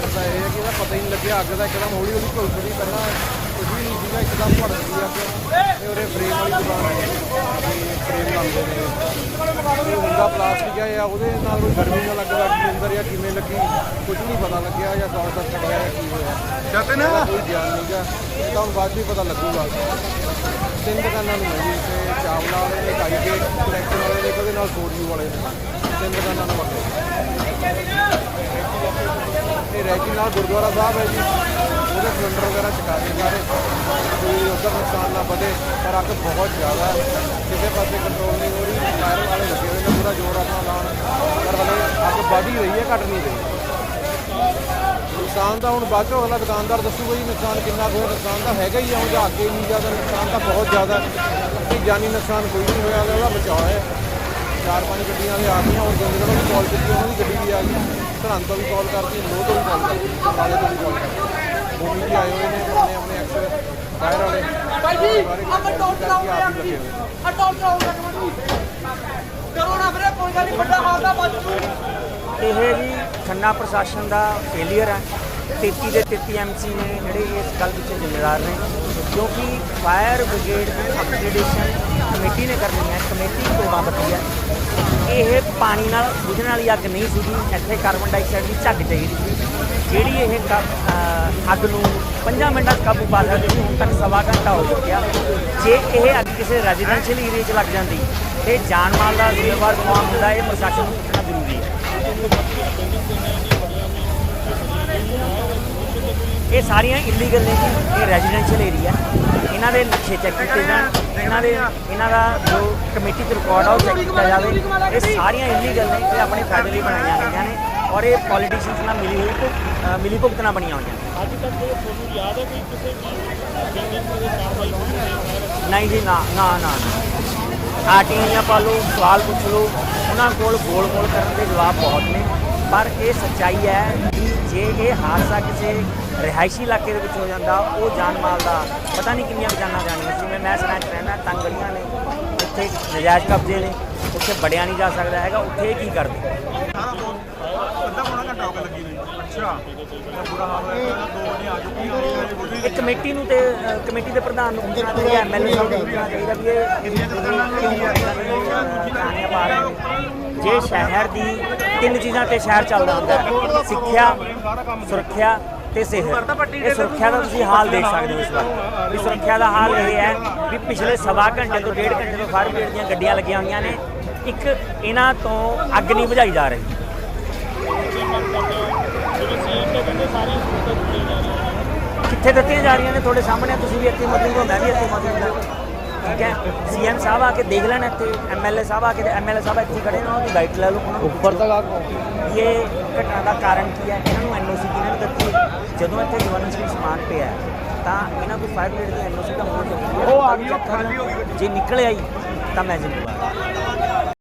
ਚੱਕਰ ਤਾਂ ਇਹ ਹੈ ਕਿ ਇਹਦਾ ਪਤਾ ਹੀ ਨਹੀਂ ਲੱਗਿਆ ਅੱਗ ਦਾ ਇੱਕਦਮ ਹੌਲੀ ਹੌਲੀ ਝੁਲਸਦੀ ਪਹਿਲਾਂ ਕੁਝ ਵੀ ਨਹੀਂ ਸੀਗਾ ਇੱਕਦਮ ਭੜਕਦੀ ਅੱਗ। ਇਹ ਉਹਦੇ ਫਰੇਮ ਵਾਲੀ ਦੁਕਾਨ ਹੈ ਫਰੇਮ ਲਾਉਂਦੇ ਨੇ ਹੁੰਦਾ ਪਲਾਸਟਿਕ ਹੈ ਜਾਂ ਉਹਦੇ ਨਾਲ ਕੋਈ ਗਰਮੀ ਨਾਲ ਅੱਗ ਲੱਗ ਗਈ ਅੰਦਰ ਜਾਂ ਕਿਵੇਂ ਲੱਗੀ ਕੁਝ ਨਹੀਂ ਪਤਾ ਲੱਗਿਆ ਜਾਂ ਕੌਣ ਦਾ ਚੱਲਿਆ ਜਾਂ ਕੀ ਹੋਇਆ। ਜਤਨ? ਕੋਈ ਗਿਆਨ ਨਹੀਂਗਾ ਇਹ ਤਾਂ ਬਾਅਦ ਹੀ ਪਤਾ ਲੱਗੂਗਾ। ਤਿੰਨ ਦੁਕਾਨਾਂ ਨੂੰ ਹੈ ਜੀ ਤੇ ਚਾਵਲਾ ਵਾਲੇ ਨੇ ਕਾਈ ਗੇਟ ਕਲੈਕਸ਼ਨ ਵਾਲੇ ਨੇ ਉਹਦੇ ਨਾਲ ਸੋਡੀਓ ਵਾਲੇ ਨੇ। ਤਿੰਨ ਦੁਕਾਨਾਂ ਨੂੰ ਵੰਡੇ ਇਹ ਰੈਕੀ ਨਾਲ ਗੁਰਦੁਆਰਾ ਸਾਹਿਬ ਹੈ ਜੀ। ਉਹਦੇ ਸਿਲੰਡਰ ਵਗੈਰਾ ਚਕਾ ਦੇ ਸਾਰੇ। ਕੋਈ ਉੱਧਰ ਨੁਕਸਾਨ ਨਾ ਵਧੇ, ਪਰ ਅੱਗ ਬਹੁਤ ਜ਼ਿਆਦਾ ਹੈ। ਕਿਸੇ ਪਾਸੇ ਕੰਟਰੋਲ ਨਹੀਂ ਹੋ ਰਹੀ। ਫਾਇਰ ਵਾਲੇ ਲੱਗੇ ਹੋਏ ਨੇ, ਪੂਰਾ ਜ਼ੋਰ ਆਪਣਾ ਲਾਉਣ। ਪਰ ਹਲੇ ਅੱਗ ਵੱਧ ਹੀ ਰਹੀ ਹੈ, ਘਟ ਨਹੀਂ ਰਹੀ। ਨੁਕਸਾਨ ਤਾਂ ਹੁਣ ਬਾਅਦ ਚੋਂ ਅਗਲਾ ਦੁਕਾਨਦਾਰ ਦੱਸੂਗਾ ਜੀ, ਨੁਕਸਾਨ ਕਿੰਨਾ ਕੁ ਹੋਇਆ। ਨੁਕਸਾਨ ਤਾਂ ਹੈਗਾ ਹੀ ਆ, ਹੁਣ ਜਾ ਨਹੀਂ ਜ਼ਿਆਦਾ, ਨੁਕਸਾਨ ਤਾਂ ਬਹੁਤ ਜ਼ਿਆਦਾ। ਹੈ। ਇਹ ਜਾਨੀ ਨੁਕਸਾਨ ਕੋਈ ਨਹੀਂ ਹੋਇਆ, ਉਹਦਾ ਬਚਾਅ ਹੈ। ਚਾਰ ਪੰਜ ਗੱਡੀਆਂ ਵੀ ਆ ਗਈਆਂ, ਹੁਣ ਚੰਡੀਗੜ੍ਹੋਂ ਵੀ ਕਾਲ ਕੀਤੀ, ਉਹਨਾਂ ਦੀ ਗੱਡੀ ਵੀ ਆ ਗਈ। ਸਰਹੰਦ ਤੋਂ ਵੀ ਕਾਲ ਕਰਤੀ ਮੋਹ ਤੋਂ ਵੀ ਕਾਲ ਕਰਤੀ ਅੰਬਾਲੇ ਤੋਂ ਵੀ ਕਾਲ ਕਰਤੀ ਭੂਮੀ ਵੀ ਆਏ ਹੋਏ ਨੇ ਆਪਣੇ ਆਪਣੇ ਐਕਸ ਫਾਇਰ ਵਾਲੇ। ਭਾਈ ਜੀ ਆਪਾਂ ਆਪ ਚਲਾਉਂਦੇ ਆ ਨੇ। ਆ ਟੋਲ ਚਲਾਉਂਦੇ ਕਰੋ ਨਾ ਵੀਰੇ ਕੋਈ ਗੱਲ ਨਹੀਂ ਵੱਡਾ ਹਾਲ ਬਚ ਜੂ। ਇਹ ਜੀ ਖੰਨਾ ਪ੍ਰਸ਼ਾਸਨ ਦਾ ਫੇਲੀਅਰ ਹੈ। 33 ਦੇ 33 ਐਮਸੀ ਨੇ ਜਿਹੜੇ ਇਸ ਗੱਲ ਪਿੱਛੇ ਜ਼ਿੰਮੇਵਾਰ ਨੇ, ਕਿਉਂਕਿ ਫਾਇਰ ਬ੍ਰਿਗੇਡ ਦੀ ਅਪਗ੍ਰੇਡੇਸ਼ਨ ਕਮੇਟੀ ਨੇ ਕਰਨੀ ਹੈ, ਕਮੇਟੀ ਤੋਂ ਬੰਦਦੀ ਹੈ। ਇਹ ਪਾਣੀ ਨਾਲ ਬੁਝਣ ਵਾਲੀ ਅੱਗ ਨਹੀਂ ਸੀਗੀ, ਇੱਥੇ ਕਾਰਬਨ ਡਾਈਆਕਸਾਈਡ ਦੀ ਝੱਗ ਚਾਹੀਦੀ ਸੀ। ਜਿਹੜੀ ਇਹ ਕ- ਅੱਗ ਨੂੰ 5 ਮਿੰਟਾਂ 'ਚ ਕਾਬੂ ਪਾ ਸਕਦੀ ਸੀ ਹੁਣ ਤੱਕ ਸਵਾ ਘੰਟਾ ਹੋ ਚੁੱਕਿਆ। ਜੇ ਇਹ ਅੱਗ ਕਿਸੇ ਰੈਜ਼ੀਡੈਂਸ਼ੀਅਲ ਏਰੀਆ 'ਚ ਲੱਗ ਜਾਂਦੀ, ਤੇ ਜਾਨ ਮਾਲ ਦਾ ਜ਼ਿੰਮੇਵਾਰ ਕੌਣ ਹੁੰਦਾ, ਇਹ ਪ੍ਰਸ਼ਾਸਨ ਨੂੰ ਪੁੱਛਣਾ ਜ਼ਰੂਰੀ ਹੈ। ਇਹ ਸਾਰੀਆਂ ਇਲੀਗਲ ਨੇ ਜੀ ਇਹ ਰੈਜ਼ੀਡੈਂਸ਼ੀਅਲ ਏਰੀਆ ਇਹਨਾਂ ਦੇ ਨਕਸ਼ੇ ਚੈੱਕ ਕੀਤੇ ਜਾਣ। ਇਹਨਾਂ ਦੇ ਇਹਨਾਂ ਦਾ ਜੋ ਕਮੇਟੀ ਚ ਰਿਕਾਰਡ ਆ ਉਹ ਚੈੱਕ ਕੀਤਾ ਜਾਵੇ। ਇਹ ਸਾਰੀਆਂ ਇਲੀਗਲ ਨੇ ਇਹ ਆਪਣੇ ਫਾਇਦੇ ਲਈ ਬਣਾਈਆਂ ਗਈਆਂ ਨੇ ਔਰ ਇਹ ਪੋਲੀਟੀਸ਼ੀਅਨਸ ਨਾਲ ਮਿਲੀ ਹੋਈ ਮਿਲੀ ਭੁਗਤਣਾ ਬਣੀਆਂ ਹੋਈਆਂ ਅੱਜ ਤੱਕ ਤੁਹਾਨੂੰ ਯਾਦ ਹੈ ਕਿ ਕਿਸੇ ਨਹੀਂ ਜੀ ਨਾ ਨਾ ਨਾ। ਨਾ ਆਰਟੀਆਂ ਪਾ ਲਓ ਸਵਾਲ ਪੁੱਛ ਲਓ। ਉਹਨਾਂ ਕੋਲ ਗੋਲ ਮੋਲ ਕਰਨ ਦੇ ਜਵਾਬ ਬਹੁਤ ਨੇ। ਪਰ ਇਹ ਸੱਚਾਈ ਹੈ ਕਿ ਜੇ ਇਹ ਹਾਦਸਾ ਕਿਸੇ ਰਿਹਾਇਸ਼ੀ ਇਲਾਕੇ ਦੇ ਵਿੱਚ ਹੋ ਜਾਂਦਾ ਉਹ ਜਾਨ ਮਾਲ ਦਾ ਪਤਾ ਨਹੀਂ ਕਿੰਨੀਆਂ ਜਾਨਾਂ ਜਾਣੀਆਂ ਸੀ। ਮੈਂ ਸ਼ਹਿਰਾਂ 'ਚ ਰਹਿੰਦਾ ਤੰਗ ਗਲੀਆਂ ਨੇ ਉੱਥੇ ਨਜਾਇਜ਼ ਕਬਜ਼ੇ ਨੇ ਉੱਥੇ ਵੜਿਆ ਨਹੀਂ ਜਾ ਸਕਦਾ ਹੈਗਾ ਉੱਥੇ ਕੀ ਕਰਦੇ? ਸਾਰਾ ਘੰਟਾ ਹੋ ਲੱਗੀ ਅੱਛਾ ਬੁਰਾ ਹਾਲ ਦੋ ਆ ਚੁੱਕੀ ਇਹ ਕਮੇਟੀ ਨੂੰ ਤੇ ਕਮੇਟੀ ਦੇ ਪ੍ਰਧਾਨ ਨੂੰ ਪੁੱਛਣਾ ਚਾਹੀਦਾ ਐਮਐਲਏ ਸਾਹਿਬ ਨੂੰ ਪੁੱਛਣਾ ਚਾਹੀਦਾ ਵੀ ਇਹ ਜੇ ਸ਼ਹਿਰ ਦੀ ਤਿੰਨ ਚੀਜ਼ਾਂ ਤੇ ਸ਼ਹਿਰ ਚੱਲਦਾ ਹੁੰਦਾ ਹੈ। ਸਿੱਖਿਆ, ਸੁਰੱਖਿਆ ਤੇ ਸਿਹਤ। ਇਹ ਸੁਰੱਖਿਆ ਦਾ ਤੁਸੀਂ ਹਾਲ ਦੇਖ ਸਕਦੇ ਹੋ ਇਸ ਵਾਰ। ਵੀ ਸੁਰੱਖਿਆ ਦਾ ਹਾਲ ਇਹ ਹੈ ਵੀ ਪਿਛਲੇ ਸਵਾ ਘੰਟੇ ਤੋਂ ਡੇਢ ਘੰਟੇ ਤੋਂ ਫਾਇਰ ਬ੍ਰਿਗੇਡ ਦੀਆਂ ਗੱਡੀਆਂ ਲੱਗੀਆਂ ਹੋਈਆਂ ਨੇ। ਇੱਕ ਇਹਨਾਂ ਤੋਂ ਅੱਗ ਨਹੀਂ ਬੁਝਾਈ ਜਾ ਰਹੀ। ਕਿੱਥੇ ਦਿੱਤੀਆਂ ਜਾ ਰਹੀਆਂ ਨੇ ਤੁਹਾਡੇ ਸਾਹਮਣੇ? ਤੁਸੀਂ ਵੀ ਇੱਥੇ ਮੌਜੂਦ ਹੋ ਵੀ ਇੱਥੇ ਮੌਜੂਦ ਹਾਂ। ਠੀਕ ਹੈ? ਸੀਐਮ ਸਾਹਿਬ ਆ ਕੇ ਦੇਖ ਲੈਣ ਇੱਥੇ ਐਮਐਲਏ ਸਾਹਿਬ ਆ ਕੇ ਐਮਐਲਏ ਸਾਹਿਬ ਇੱਥੇ ਖੜੇ ਨੇ ਉਹਨਾਂ ਦੀ ਬਾਈਟ ਲੈ ਲਓ ਉਹਨਾਂ ਨੂੰ ਉੱਪਰ ਤੱਕ ਆ ਇਹ ਘਟਨਾ ਦਾ ਕਾਰਨ ਕੀ ਹੈ? ਇਹਨਾਂ ਨੂੰ ਐਨਓਸੀ ਕਿਹਨੇ ਦਿੱਤੀ? ਜਦੋਂ ਇੱਥੇ ਜਵਾਨੀ ਸਮਾਨ ਪਿਆ ਹੈ, ਤਾਂ ਇਹਨਾਂ ਕੋਲ ਫਾਇਰ ਬ੍ਰਿਗੇਡ ਦੀ ਐਨਓਸੀ ਤਾਂ ਹੋਣੀ ਚਾਹੀਦੀ ਉਹ ਆ ਗਈ ਖਾਲੀ ਹੋ ਗਈ। ਜੇ ਨਿਕਲ ਆਈ ਤਾਂ ਮੈਂ ਜ਼ਿੰਮੇਵਾਰ